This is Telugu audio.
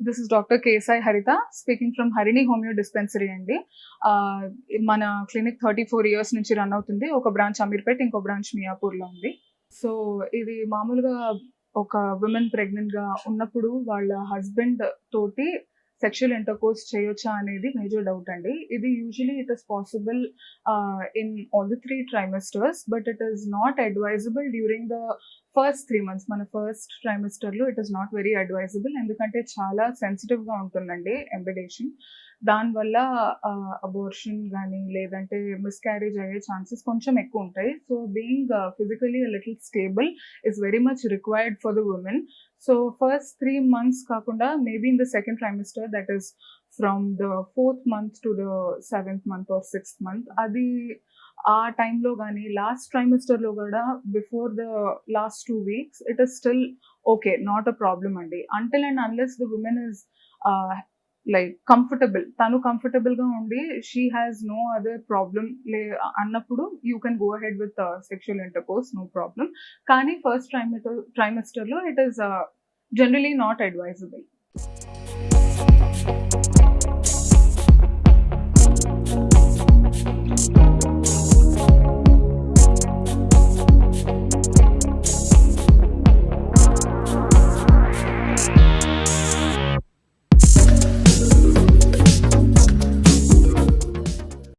This is doctor K Sai Haritha speaking from Harini homeo dispensary అండి. మన క్లినిక్ థర్టీ ఫోర్ ఇయర్స్ నుంచి రన్ అవుతుంది. ఒక బ్రాంచ్ అమీర్పేట్ ఇంకో బ్రాంచ్ మియాపూర్లో ఉంది. సో ఇది మామూలుగా ఒక ఉమెన్ ప్రెగ్నెంట్గా ఉన్నప్పుడు వాళ్ళ హస్బెండ్ తోటి సెక్షువల్ ఇంటర్కోర్స్ చేయొచ్చా అనేది మేజర్ డౌట్ అండి. ఇది usually it is possible in all the three trimesters but it is not advisable during the first three months మన first ట్రైమెస్టర్లో it is not very advisable ఎందుకంటే చాలా సెన్సిటివ్గా ఉంటుందండి ఎంబిడేషన్ దానివల్ల అబోర్షన్ కానీ లేదంటే మిస్క్యారేజ్ అయ్యే ఛాన్సెస్ కొంచెం ఎక్కువ ఉంటాయి. So being physically little stable is very much required for the women so first three months కాకుండా maybe in the second trimester that is from the fourth month to the seventh month or sixth month అది ఆ టైంలో కానీ లాస్ట్ ట్రైమిస్టర్లో కూడా before the last two weeks it is still okay not a problem అండి. Until and unless the women is like comfortable తను కంఫర్టబుల్గా ఉండి she has no other problem లే అన్నప్పుడు you can go ahead with sexual intercourse no problem కానీ first trimester ట్రైమిస్టర్లో it is generally not advisable